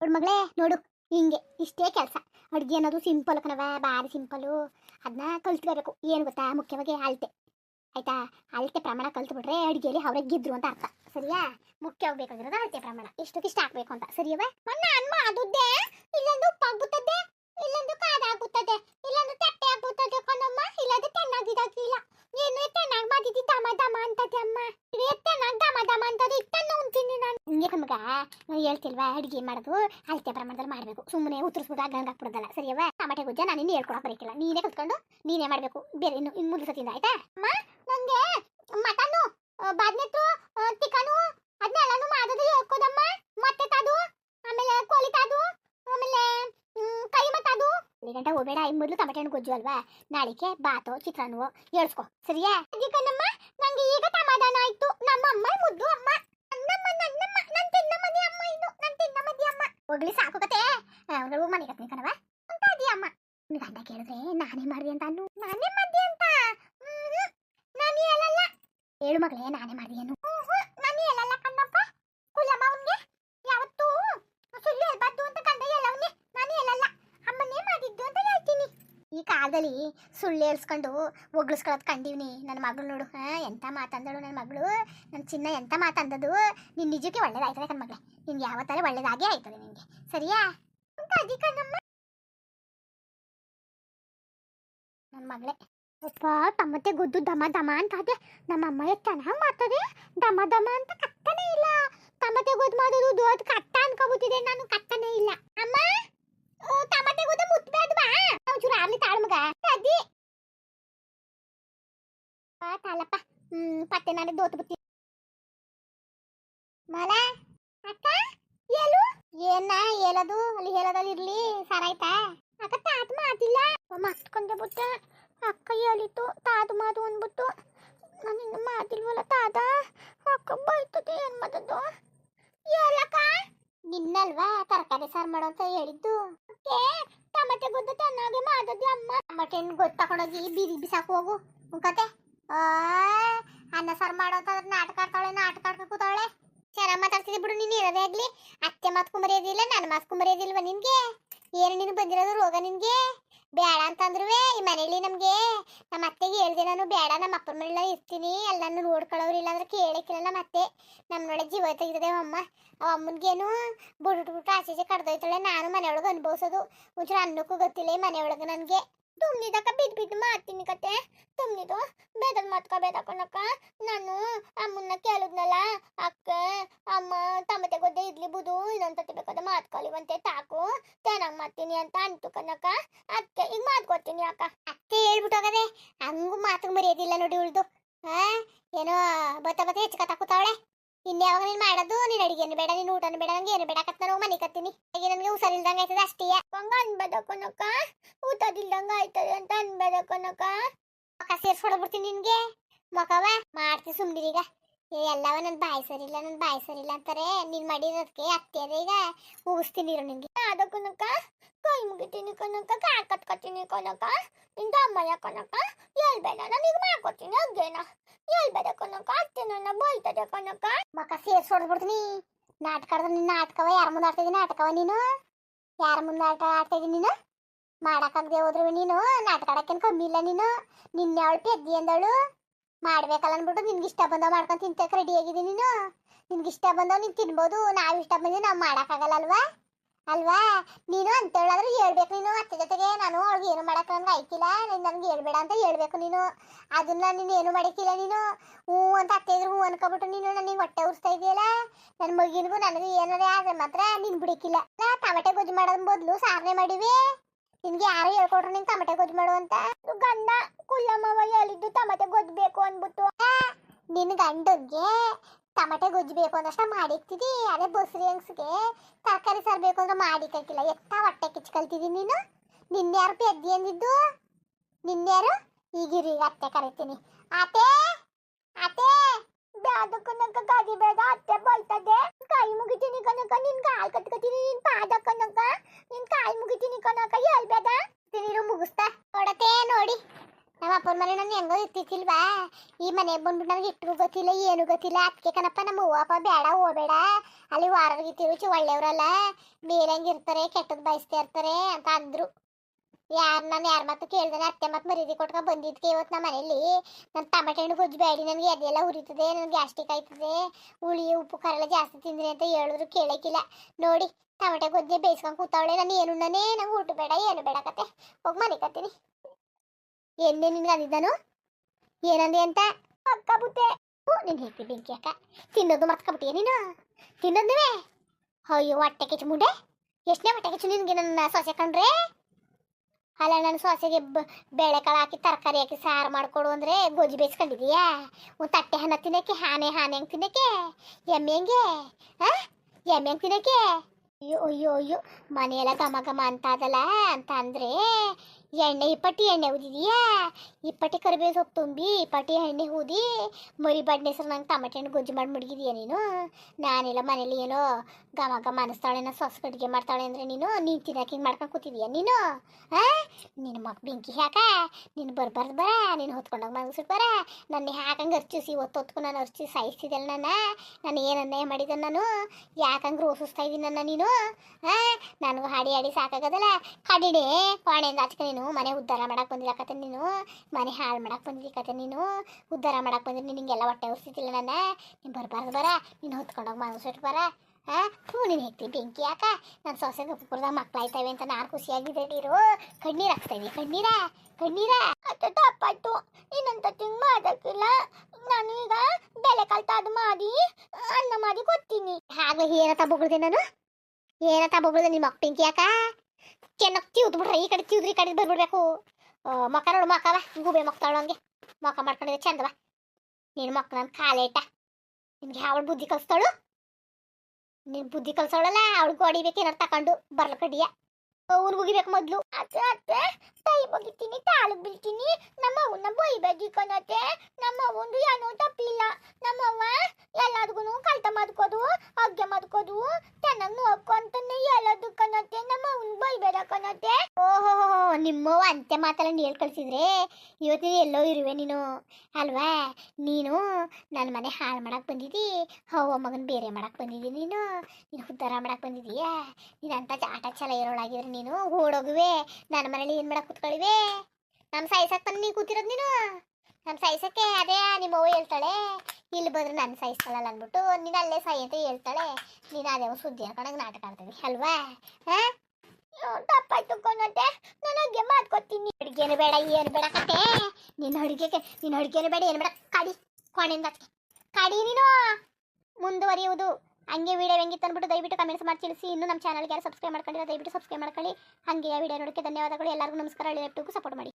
ನೋಡು ಮಗಳೇ, ನೋಡು, ಹಿಂಗೆ ಇಷ್ಟೇ ಕೆಲಸ. ಅಡುಗೆ ಅನ್ನೋದು ಸಿಂಪಲ್ ಕಣವ ಭಾರಿ ಸಿಂಪಲ್ಲು ಅದನ್ನ ಕಲ್ತ್ಕೋಬೇಕು. ಏನು ಗೊತ್ತಾ? ಮುಖ್ಯವಾಗಿ ಅಳತೆ. ಆಯ್ತಾ? ಅಳತೆ ಪ್ರಮಾಣ ಕಲ್ತ್ಬಿಟ್ರೆ ಅಡುಗೆಯಲ್ಲಿ ಅವ್ರೆ ಗೆದ್ರು ಅಂತ ಅರ್ಥ. ಸರಿಯಾ? ಮುಖ್ಯವಾಗಿ ಬೇಕಾಗಿರೋದು ಅಳತೆ ಪ್ರಮಾಣ. ಇಷ್ಟಕ್ಕೆ ಇಷ್ಟ ಹಾಕ್ಬೇಕು ಅಂತ. ಸರಿಯವ ಮೊನ್ನೆ ಅನ್ಮ ಅದುದ್ದೆ? ಇಲ್ಲೊಂದು ಪಗ್ಗುತ್ತದೆ ಇಲ್ಲೊಂದು ಹೇಳ್ತಿಲ್ವಾ? ಅಡುಗೆ ಮಾಡೋದು? ಅಳತೆ ಪ್ರಮಾಣದಲ್ಲಿ ಮಾಡಬೇಕು. ಸುಮ್ಮನೆ ಉತ್ತರಿಸ್ಬಿಟ್ಟು ಗಂಗೆ ಹಾಕ್ಬಿಡೋದಲ್ಲ. ಸರಿಯವ ಟಮಾಟೆ ಗುಜ್ಜ ನಾನು ಇನ್ನೂ ಹೇಳ್ಕೊಡಕ್ ಬರೀಕಿಲ್ಲ. ನೀನೇ ಕಲ್ತ್ಕೊಂಡು ನೀನೇ ಮಾಡಬೇಕು. ಬೇರೆ ಇನ್ನು ಇನ್ನು ಮುಂದೆ ಸತಿಯಿಂದ ಆಯ್ತಾ? ಅಮ್ಮ ನನಗೆ ಮಟನು ಬಾದ್ನೆತ್ತು ಚಿಕನು ಅದನ್ನೆಲ್ಲನೂ ಮಾಡೋದು ಹೇಳ್ಕೋದಮ್ಮ. ಮತ್ತೆ ತಾದು, ಆಮೇಲೆ ಕೋಳಿ ತಾದು, ಆಮೇಲೆ ಕೈ ಮತ್ತಾದು ಇಲ್ಲಿ ಗಂಟೆ ಹೋಗ್ಬೇಡ. ಈ ಮೊದಲು ಟಮಾಟೆ ಹಣ್ಣು ಗೊಜ್ಜು ಅಲ್ವಾ? ನಾಳಿಕೆ ಬಾತು, ಚಿತ್ರಾನ್ನವೋ. ಹೇಳ್ಸ್ಕೊ ಸರಿಯಾ? ಅದಕ್ಕನಮ್ಮ, ನಂಗೆ ಈಗ ಸಮಾಧಾನ ಆಯ್ತು. ನಮ್ಮ ಅಮ್ಮ ಮುದ್ದು ಅಮ್ಮ. ಹೋಗ್ಲಿ, ಸಾಕು ಕತೆ ಅವ್ರು ಮನೆ ಕತ್ನಿ ಕಣವ ಅಂತ ಅದಿ ಅಮ್ಮ ಕೇಳಿದ್ರೆ ನಾನೇ ಮಾಡ್ದೆ ಅಂತ ಅನ್ನು. ನಾನೇ ಮಾಡಿದೆ ಅಂತ. ನಾನು ಹೇಳಲ್ಲ. ಹೇಳು ಮಗಳೇ, ನಾನೇ ಮಾಡ್ದೆ ಅನ್ನು. ನಾನು ಹೇಳಲ್ಲ. ಕಾಲದಲ್ಲಿ ಸುಳ್ಳು ಹೇಳ್ಸ್ಕೊಂಡು ಒಗ್ಳಿಸ್ಕೊಳ್ಳೋದು ನನ್ನ ಮಗಳು ನೋಡು. ಹಾ, ಎಂತ ಮಾತಂದಳು ನನ್ನ ಮಗಳು? ನನ್ನ ಚಿನ್ನ ಎಂತ ಮಾತಂದದು ನಿನ್ನ ನಿಜಕ್ಕೆ ಒಳ್ಳೇದಾಯ್ತದೆ ನನ್ನ ಮಗಳೇ. ನಿನ್ಗೆ ಯಾವತ್ತಾರೆ ಒಳ್ಳೇದಾಗೇ ಆಯ್ತದೆ ನಿನ್ಗೆ. ಸರಿಯಾ? ನನ್ನ ಮಗಳೇ. ಅಪ್ಪ, ತಮ್ಮತ್ತೆ ಗುದ್ದು ದಮ ದಮ ಅಂತ ಅದೇ ನಮ್ಮ ಅಮ್ಮ ಚೆನ್ನಾಗಿ ಮಾಡ್ತದೆ. ದಮ ದಮ ಅಂತ ಕತ್ತನೇ ಇಲ್ಲ. ತಮ್ಮತ್ತೆ ಗೊದ್ದು ಮಾಡೋದು ಅದು ಕಟ್ಟ ಅನ್ಕೋಬಿಟ್ಟಿದೆ. ನಾನು ಕತ್ತನೇ ಇಲ್ಲ. ಅಮ್ಮ ಓ, ತಮ್ಮತ್ತೆ ಗೊದ್ದು ಮುಟ್ಬೇಡ್ವಾ ಒಂಚೂರು ಆಗ್ಲಿ ತಾಳು ಮಗ ಅದಿ ಆ ತಾಳಪ್ಪ ಹ್ಮ್ ಪತ್ತೆ ನಾನು ಬಿಡ್ತೀನಿ. ಮಲ, ಅಕ್ಕ ಏಳು ಏನ ಹೇಳೋದು? ಅಲ್ಲಿ ಹೇಳೋದಲ್ಲಿ ಇರ್ಲಿ ಸರಾಯ್ತಾ ಅಕ್ಕ, ತಾತ ಮಾತಿಲ್ಲ ಮತ್ಕೊಂಡೆ ಬಿಟ್ಟ. ಅಕ್ಕ ಹೇಳಿತು ತಾದು ಮಾತು ಅಂದ್ಬಿಟ್ಟು. ನಾನು ಇನ್ನು ಮಾತಿಲ್ವಲ್ಲ ತಾತ? ಅಕ್ಕ ಬೈತದೆ ಏನ್ ಮಾಡೋದು? ಹೇಳಕ್ಕ ನಿನ್ನಲ್ವಾ ತರಕಾರಿ ಸಾರು ಮಾಡೋ ಅಂತ ಹೇಳಿದ್ದು? ಟಮಟೆ ಗೊದ್ದು ಚೆನ್ನಾಗಿ ಮಾಡೋದು ಅಮ್ಮ. ಟಮಟೆ ಗೊತ್ತು ತಗೊಂಡೋಗಿ ಬೀದಿ ಬಿಸಾಕ್ ಹೋಗು. ಕತೆ. ಅನ್ನ ಸಾರು ಮಾಡೋ ಅಂತ ನಾಟಕ ಆಡ್ತಾಳೆ, ನಾಟಕ ಆಡ್ಕೊಂಡು ಕೂತಾಳೆ. ಚೆನ್ನಾಗಿ ಮಾತಾಡ್ತಿದ್ದೆ ಬಿಡು, ನೀನು ಇರೋದೇ ಆಗ್ಲಿ. ಅತ್ತೆ ನಾನು ನನ್ನ ಮಾತು ಕುಮರಿಯೋದಿಲ್ವ ನಿನಗೆ? ಏನು ನೀನು ಬಂದಿರೋದು ರೋಗ ನಿನ್ಗೆ? ಬೇಡ ಅಂತಂದ್ರುವೇ ಈ ಮನೇಲಿ ನಮಗೆ. ನಮ್ಮ ಅತ್ತೆಗೆ ಹೇಳ್ದೆ ನಾನು ಬೇಡ ನಮ್ಮ ಅಪ್ಪನ ಮನೆಲ್ಲ ಇರ್ತೀನಿ. ಅಲ್ಲಿ ನಾನು ನೋಡ್ಕೊಳ್ಳೋರು ಇಲ್ಲ ಅಂದ್ರೆ ಕೇಳಕ್ಕಿಲ್ಲ ನಮ್ಮ ಅತ್ತೆ. ನಮ್ಮನೊಳಗೆ ಜೀವ ತೆಗ್ದಿದೆ ಅಮ್ಮ. ಅವ ಅಮ್ಮನಿಗೇನು ಬಿಟ್ಬಿಟ್ಟು ಬಿಟ್ಟು ಆಚೆ ಕಡ್ದೋಯ್ತಾಳೆ. ನಾನು ಮನೆಯೊಳಗೆ ಅನುಭವಿಸೋದು. ಒಂಚೂರು ಅನ್ನಕ್ಕೂ ಗೊತ್ತಿಲ್ಲ ಈ ಮನೆಯೊಳಗೆ ನನಗೆ. ತುಮ್ನಿದಕ್ಕ ಬಿದ್ದು ಬಿದ್ದು ಮಾಡ್ತೀನಿ ಕತೆ ತುಮ್ನಿದು ಬೇದಲ್ ಮಾತ್ಕ ಬೇದಕ್ಕನಕ್ಕ ನಾನು ಅಮ್ಮನ್ನ ಕೇಳಿದ್ನಲ್ಲ ಅಕ್ಕ ಅಮ್ಮ ತಮ್ಮತೆ ಗೊದ್ದೆ ಇಡ್ಲಿ ಬುದು ಇನ್ನೊಂದ್ಸತಿ ಬೇಕಾದ್ರೆ ಮಾತ್ಕೊಲಿವಂತೆ ತಾಕು ಚೆನ್ನಾಗಿ ಮಾಡ್ತೀನಿ ಅಂತ ಅಂತು ಕನಕ ಅಕ್ಕ ಈಗ ಮಾತ್ಕೊತೀನಿ ಅಕ್ಕ ಅತ್ತೆ ಹೇಳ್ಬಿಟ್ಟೋಗದೆ ಹಂಗೂ ಮಾತು ಮರ್ಯಾದಿಲ್ಲ ನೋಡಿ ಉಳ್ದು ಹಾ ಏನೋ ಬತ್ತ ಬತ್ತ ಹೆಚ್ಚು ಕತ್ತ ಇನ್ಯಾವಾಗ ನೀನ್ ಮಾಡೋದು? ನೀನ್ ಅಡಿಗೆನು ಬೇಡ, ನೀನು ಊಟನು ಬೇಡ, ನಂಗೆ ಏನು ಬೇಡ. ಕತ್ ನಾನು ಮನೆ ಕತ್ತೀನಿ. ಈಗ ನನಗೆ ಹುಷಾರಿಲ್ದಂಗ ಆಯ್ತದ ಅಷ್ಟೇ. ಹಂಗ ಅನ್ಬೇದಕ್ಕನಕ ಊಟದಿಲ್ದಂಗ ಆಯ್ತದೆ ಅಂತ ಅನ್ಬೇದಕ್ಕನಕ ಮಕ ಸೇರ್ಸ್ಕೊಡ್ಬಿಡ್ತೀನಿ ನಿನ್ಗೆ. ಮಕವ ಮಾಡ್ತಿ ಸುಮ್ನಿರೀಗ ಏ, ಎಲ್ಲವ, ನನ್ ಬಾಯಿ ಸರಿಲ್ಲ ನನ್ ಬಾಯಿ ಸರಿಲ್ಲ ಅಂತಾರೆ. ನೀನ್ ಮಾಡಿರೋದಕ್ಕೆ ಅತ್ತೆ ಈಗ. ಉಗಿಸ್ತೀನಿ ನಿನಗೆ. ನಿನ್ಗೆ ಅದಕ್ಕನಕ ಕೈ ಮುಗಿತೀನಿ ಕನಕ ಕಾಲ್ ಕಟ್ಕೊತೀನಿ ಕನಕ ನಿಂದ ಅಮ್ಮಯ್ಯ ಕನಕ ಹೇಳ್ಬೇಡ ಈಗ ಮಾಡ್ಕೊತೀನಿ ಅಗ್ಗೇನ ಹೇಳ್ಬೇಡ ಕನಕ? ಅತ್ತೆ ನನ್ನ ಬೈತದೆ ಕನಕ? ಮಕ್ಕ ಸೇರ್ಸಿ ಹೊಡೆದ್ಬಿಡ್ತೀನಿ ನಾಟಕ ಆಡಿದ್ರೆ ನಿನ್ನ ನಾಟಕವ, ಯಾರ ಮುಂದೆ ಆಡ್ತಿದ್ದೀನಿ ನಾಟಕವ ನೀನು? ಯಾರ ಮುಂದೆ ಆಟ ಆಡ್ತಾ ಇದೀನಿ ನೀನು ಮಾಡಕ್ಕಾಗದೆ ಹೋದ್ರೆ ನೀನು? ನಾಟಕ ಆಡಕ್ಕೇನು ಕಮ್ಮಿ ಇಲ್ಲ ನೀನು? ನಿನ್ನೆ ಅವಳು ಪೆದ್ದಿ ಅಂದಳು. ಮಾಡ್ಬೇಕಲ್ಲ ಅಂದ್ಬಿಟ್ಟು ನಿನ್ಗೆ ಇಷ್ಟ ಬಂದವ ಮಾಡ್ಕೊಂಡು ತಿಂತಕ್ಕೆ ರೆಡಿ ಆಗಿದ್ದೀನಿ ನೀನು? ನಿನ್ಗೆ ಇಷ್ಟ ಬಂದವ ನೀನು ತಿನ್ಬೋದು, ನಾವು ಇಷ್ಟ ಬಂದಿ ನಾವು ಮಾಡೋಕ್ಕಾಗಲ್ಲ ಅಲ್ವಾ? ಅಲ್ವಾ? ನೀನು ಅಂತ ಹೇಳಾದ್ರೆ ಹೇಳ್ಬೇಕು. ನೀನು ಅತ್ತೆ ಜೊತೆಗೆ ನಾನು ಅವಳಿಗೆ ಏನು ಮಾಡಕ್ಕೆ ನಂಗೆ ಆಯ್ತಿಲ್ಲ. ನೀನು ನನಗೆ ಹೇಳ್ಬೇಡ ಅಂತ ಹೇಳ್ಬೇಕು ನೀನು. ಅದನ್ನ ನೀನು ಏನು ಮಾಡಕ್ಕಿಲ್ಲ ನೀನು? ಹ್ಞೂ ಅಂತ ಅತ್ತೆ ಇದ್ರು ಹ್ಞೂ ಅನ್ಕೊಬಿಟ್ಟು ನೀನು ನನಗೆ ಹೊಟ್ಟೆ ಉರಿಸ್ತಾ ಇದೆಯಲ್ಲ ನನ್ನ ಮಗಿನಿಗೂ ನನಗೂ ಏನಾರೇ ಆದ್ರೆ ಮಾತ್ರ ನೀನು ಬಿಡಕ್ಕಿಲ್ಲ ಟಮಟೆ ಗೊಜ್ಜು ಮಾಡೋದ್ ಬದಲು ಸಾರನೆ ಮಾಡಿವಿ. ನಿನ್ಗೆ ಯಾರು ಹೇಳ್ಕೊಟ್ರು ನೀನು ಟಮಟೆ ಗೊಜ್ಜು ಮಾಡು ಅಂತ. ಗಂಡ ಕುಲ್ಲಮ್ಮ ಹೇಳಿದ್ದು ಟಮಟೆ ಗೊಜ್ಜು ಬೇಕು ಅಂದ್ಬಿಟ್ಟು. ನಿನ್ನ ಗಂಡನ್ಗೆ ಟಮಟೆ ಗೊಜ್ಜು ಬೇಕು ಅಂದಷ್ಟ ಮಾಡಿಕ್ತಿದಿ ಅದೇ ಬಸ್ರಿ ಹೆಂಗ್ಸ್ಗೆ ತರಕಾರಿ ಸಾರು ಬೇಕು ಅಂದ್ರೆ ಮಾಡಿಕ್ಕಿಲ್ಲ ಎತ್ತ ಹೊಟ್ಟೆ ಕಿಚ್ಚು ನೀನು? ನೀನು ನಿನ್ಯಾರು ಪೆದ್ದಿ ಅಂದಿದ್ದು? ನಿನ್ಯಾರು ಈಗಿರಿ ಈಗ ಅತ್ತೆ ಕರಿತೀನಿ. ಆತೆ ಆತೆ ಬ್ಯಾದಕ್ಕ ನಂಗ ಗಾಡಿ ಬೇಡ, ಅತ್ತೆ ಬೈತದೆ. ಕೈ ಮುಗಿತೀನಿ ಕನಕ, ನಿನ್ ಕಾಲ್ ಕಟ್ಕತೀನಿ, ನಿನ್ ಪಾದಕ್ಕ ನಿನ್ ಕಾಲ್ ಮುಗಿತೀನಿ ಕನಕ, ಹೇಳ್ಬೇಡ ನೀರು ಮುಗಿಸ್ತಾ ನೋಡತ್ತೆ ನೋಡಿ ನಮ್ಮ ಅಪ್ಪನ ಮನೆ ನಾನು ಹೆಂಗೋ ಇರ್ತಿತ್ತಿಲ್ವಾ ಈ ಮನೆ ಬಂದ್ಬಿಟ್ಟು ನನಗೆ ಇಟ್ಟು ಗೊತ್ತಿಲ್ಲ, ಏನು ಗೊತ್ತಿಲ್ಲ. ಅದಕ್ಕೆ ಕಣಪ್ಪ ನಮ್ಮ ಅಪ್ಪ ಬೇಡ ಹೋಗಬೇಡ ಅಲ್ಲಿ ವಾರರಿಗೆ ತಿರುಚಿ ಒಳ್ಳೆಯವರಲ್ಲ ಬೇರೆಂಗೆ ಇರ್ತಾರೆ ಕೆಟ್ಟದ್ದು ಬಯಸ್ತಾ ಇರ್ತಾರೆ ಅಂತ ಅಂದರು. ಯಾರು, ನಾನು ಯಾರ ಮತ್ತು ಕೇಳ್ದೆ, ಅತ್ತೆ ಮತ್ತೆ ಮರೀದಿ ಕೊಟ್ಕೊಂಡು ಬಂದಿದ್ದಕ್ಕೆ ಇವತ್ತು ನಮ್ಮ ಮನೇಲಿ ನನ್ನ ಟಮಾಟೆ ಹಣ್ಣು ಬೇಡಿ, ನನಗೆ ಅದೆಲ್ಲ ಉರಿತದೆ, ನನಗೆ ಗ್ಯಾಸ್ಟಿಕ್ ಆಯ್ತದೆ. ಹುಳಿ, ಉಪ್ಪು ಖಾರ ಜಾಸ್ತಿ ತಿಂದ್ರಿ ಅಂತ ಹೇಳಿದ್ರು ಕೇಳಕ್ಕಿಲ್ಲ ನೋಡಿ ಟಮಾಟೆ ಗೊಜ್ಜೆ ಬೇಯಿಸ್ಕೊಂಡು ಕೂತಾವಳೆ, ನಾನು ಏನು ನಾನೇ ನಂಗೆ ಊಟ ಬೇಡ, ಏನು ಬೇಡ ಕತೆ. ಹೋಗಿ ಮನೆ ಕತ್ತೀನಿ ಎಣ್ಣೆ ನಿನ್ಗೆ ಅಂದಿದ್ದಾನು? ಏನಂದೆ ಅಂತ? ಅಕ್ಕ ಬುತ್ತೆ ನೀನು ಹೇಳ್ತಿ ಬೆಂಕಿ ಅಕ್ಕ. ತಿನ್ನೋದು ಮರ್ತ್ಕೊಬಿಟ್ಟಿಯ ನೀನು? ತಿನ್ನೋದು ಅಯ್ಯೋ, ಹೊಟ್ಟೆ ಕೆಚ್ಚು ಮುಂಡೆ ಎಷ್ಟನೇ ಹೊಟ್ಟೆ ಕೆಚ್ಚು ನಿನಗೆ ನನ್ನ ಸೊಸೆ ಕಂಡ್ರೆ ಅಲ್ಲ, ನನ್ನ ಸೊಸೆಗೆ ಬೇಳೆಕಾಳು ಹಾಕಿ, ತರಕಾರಿ ಹಾಕಿ, ಸಾರು ಮಾಡಿಕೊಡು ಅಂದರೆ ಗೊಜ್ಜು ಬೇಯಿಸ್ಕೊಂಡಿದೀಯಾ ಒಂದು ತಟ್ಟೆ ಹಣ ತಿನ್ನಕ್ಕೆ, ಹಾನೆ ಹಾನೆ ಹಂಗೆ ತಿನ್ನಕ್ಕೆ? ಎಮ್ಮೆ ಹೆಂಗೆ? ಹಾಂ ಎಮ್ಮೆ ಹಂಗೆ ಅಯ್ಯೋ ಅಯ್ಯೋ ಅಯ್ಯೋ, ಮನೆಯೆಲ್ಲ ಘಮ ಘಮ ಅಂತ ಅದಲ್ಲ, ಅಂತ ಅಂದರೆ ಎಣ್ಣೆ ಇಪ್ಪಟ್ಟಿ ಎಣ್ಣೆ ಉದಿದೀಯಾ ಇಪ್ಪಟ್ಟಿ ಕರಿಬೇವು ಸೊಪ್ಪು ತುಂಬಿ ಇಪ್ಪಟ್ಟಿ ಎಣ್ಣೆ ಊದಿ ಮರಿ ಬಡ್ನೆ ಹೆಸರು ನಂಗೆ ತಮಟೆ ಹಣ್ಣು ಗೊಜ್ಜು ಮಾಡಿ ಮಡಗಿದೀಯ ನೀನು? ನಾನೆಲ್ಲ ಮನೇಲಿ ಏನೋ ಘಮ ಅನಿಸ್ತಾಳೆ, ನಾ ಸೊಸೆ ಅಡುಗೆ ಮಾಡ್ತಾಳೆ ಅಂದರೆ ನೀನು ನೀನು ತಿನ್ನಕ್ಕೆ ಹಿಂಗೆ ಮಾಡ್ಕೊಂಡು ಕೂತಿದೀಯ ನೀನು? ಹಾಂ ನಿನ್ನ ಮಗ ಬೆಂಕಿ ಹಾಕ, ನೀನು ಬರ್ಬಾರ್ದು ಬರ, ನೀನು ಹೊತ್ಕೊಂಡೋಗಿ ಮನಸ್ಬಿಟ್ಟು ಬರ, ನನ್ನ ಹಾಕಂಗೆ ಅರ್ಚಿಸಿ ಒತ್ತು ಹೊತ್ಕೊಂಡು ನಾನು ಅರ್ಚಿ ಸಾಯಿಸ್ತಿದ್ದಲ್ಲ ನನ್ನ ನಾನು? ಏನು ಅನ್ಯಾಯ ಮಾಡಿದ್ದೆ ನಾನು? ಯಾಕಂಗೆ ರೋಸಿಸ್ತಾ ಇದ್ದೀನಿ ನನ್ನ ನೀನು? ಹಾಂ ನನಗೂ ಹಾಡಿ ಹಾಡಿ ಸಾಕಾಗದಲ್ಲ? ಕಡಿಡೆ, ಪಾಣೆಯಿಂದ ಆಚೆ ನೀನು, ಮನೆ ಉದ್ಧಾರ ಮಾಡಕ್ಕೆ ಬಂದಿಲ್ಲ ಕತೆ ನೀನು, ಮನೆ ಹಾಳು ಮಾಡಕ್ಕೆ ಬಂದಿದ್ದಿ ಕತೆ ನೀನು, ಉದ್ಧಾರ ಮಾಡಕ್ಕೆ ಬಂದಿದ್ದು ನಿನಗೆಲ್ಲ ಹೊಟ್ಟೆ ಉಸ್ತಿಲ್ಲ ನನ್ನ ನೀನು ಬರಬಾರ್ದು ಬರ, ನೀನು ಹೊತ್ಕೊಂಡೋಗಿ ಮನಸ್ಬಿಟ್ಟು ಬರ ಹಾಂ ಹ್ಞೂ ನೀನು ಹೇಳ್ತೀನಿ ಬೆಂಕಿ ಯಾಕ? ನನ್ನ ಸೊಸೆ ಗಪ್ಪುರದಾಗ ಮಕ್ಕಳಾಯ್ತವೆ ಅಂತ ನಾನು ಖುಷಿಯಾಗಿದ್ದೆ ನೀರು. ಕಣ್ಣೀರು ಹಾಕ್ತಾಯಿದ್ವಿ ಕಣ್ಣೀರ ಕಣ್ಣೀರ. ಅತ್ತ ತಪ್ಪಾಯ್ತು ನೀನಂತ ತಿಂಗ್ ಮಾಡೋಕ್ಕಿಲ್ಲ ನಾನೀಗ ಬೆಲೆ ಕಲ್ತಾದು ಮಾಡಿ, ಅನ್ನ ಮಾಡಿ ಕೊಡ್ತೀನಿ. ಹಾಗೆ ಏನತ್ತ ಬೊಗಳ್ದೆ ನಾನು? ಏನತ್ತ ಬೊಗಳ್ದೆ ನಿಮ್ಮ ಮಕ್ಕ ಬೆಂಕಿ ಯಾಕ? ಚೆನ್ನಾಗಿ ತಿವ್ದು ಬಿಡ್ರಿ, ಈ ಕಡೆ ತಿವ್ದ್ರಿ ಈ ಕಡೆ ಬರ್ಬಿಡ್ಬೇಕು. ಮಕ್ಕ ನೋಡು ಮಕವ ಗೂಬೆ ಮಕ್ತಾಳಂಗೆ ಮಕ ಮಕ್ಕ ಮಾಡ್ಕೊಂಡಿದ್ರೆ ಚಂದವ ನಿನ್ನ ಮಕ್ಕ ನನ್ನ ಕಾಲೇಟ ನಿನ್ಗೆ ಅವಳು ಬುದ್ಧಿ ಕಲಿಸ್ತಾಳು? ನಿನ್ ಬುದ್ಧಿ ಕಲ್ಸೋಳಲ್ಲ ಅವಳು ಹೊಡಿಬೇಕು ಏನಾರು ತಕೊಂಡು ಬರ್ಲ ಕಡಿಯ ಅವ್ನು ಮುಗಿಬೇಕು ಮೊದ್ಲು. ಅತ್ತೆ ಅಜ್ಜ ತಾಯಿ ಬಗಿತೀನಿ ತಾಳು ಬೀಳ್ತೀನಿ. ಮಾತೆಲ್ಲ ಹೇಳ್ ಕಳ್ಸಿದ್ರೆ? ಇವತ್ತು ನೀನು ಎಲ್ಲೋ ಇರುವೆ ನೀನು. ಅಲ್ವಾ? ನೀನು ನನ್ನ ಮನೆ ಹಾಳು ಮಾಡಕ್ಕೆ ಬಂದಿದ್ದಿ ಹೋ ಮಗನ ಬೇರೆ ಮಾಡಕ್ಕೆ ಬಂದಿದ್ದಿ ನೀನು. ನೀನು ಉದ್ಧಾರ ಮಾಡಕ್ಕೆ ಬಂದಿದೀಯಾ? ನೀನು ಅಂತ ಆಟ ಛಲ ಇರೋಳಾಗಿದ್ರೆ ನೀನು ಓಡೋಗುವೆ. ನನ್ನ ಮನೇಲಿ ಏನು ಮಾಡಕ್ಕೆ ಕೂತ್ಕೊಳ್ಳಿವೆ ನಮ್ಮ ಸಾಯಿಸಕ್ಕೆ ಬಂದು ನೀ ಕೂತಿರೋದು ನೀನು? ನಮ್ಮ ಸಾಯಿಸಕ್ಕೆ ಅದೇ ನಿಮ್ಮ ಅವ್ವ ಹೇಳ್ತಾಳೆ, ಇಲ್ಲಿ ಬಂದ್ರೆ ನನ್ನ ಸಾಯಿಸ್ತಾಳಲ್ಲ ಅಂದ್ಬಿಟ್ಟು ನೀನು ಅಲ್ಲೇ ಸಾಯಿ ಅಂತ ಹೇಳ್ತಾಳೆ. ನೀನು ಅದೇ ಸುದ್ದಿ ಹಾಕೊಂಡಂಗೆ ನಾಟಕ ಆಡ್ತೀವಿ ಅಲ್ವಾ? ಹಾಂ? ತಪ್ಪಾಯ್ತು ನಾನು ಅಡುಗೆ ಮಾಡ್ಕೊತೀನಿ. ಅಡುಗೆನು ಬೇಡ, ಏನು ಬೇಡ ಕತೆ. ನಿನ್ನ ಅಡುಗೆಗೆ, ನಿನ್ನ ಅಡುಗೆನು ಬೇಡ, ಏನು ಬೇಡ. ಕಾಡಿ, ಕೊನೆಯಿಂದ ಕಾಡಿ ನೀನು. ಮುಂದುವರಿಯುವುದು. ಹಂಗೆ ವಿಡಿಯೋ ಹೆಂಗಿತ್ತು ಅಂದ್ಬಿಟ್ಟು ದಯವಿಟ್ಟು ಕಮೆಂಟ್ಸ್ ಮಾಡಿ ತಿಳಿಸಿ. ಇನ್ನು ನಮ್ಮ ಚಾನಲ್ಗೆ ಯಾರು ಸಬ್ಸ್ಕ್ರೈಬ್ ಮಾಡ್ಕೊಂಡಿರೋ ದಯವಿಟ್ಟು ಸಬ್ಸ್ಕ್ರೈಬ್ ಮಾಡ್ಕೊಳ್ಳಿ. ಹಾಗೆ ವಿಡಿಯೋ ನೋಡೋಕ್ಕೆ ಧನ್ಯವಾದಗಳು. ಎಲ್ಲರಿಗೂ ನಮಸ್ಕಾರ. ಹಳ್ಳಿ ಸಪೋರ್ಟ್ ಮಾಡಿ.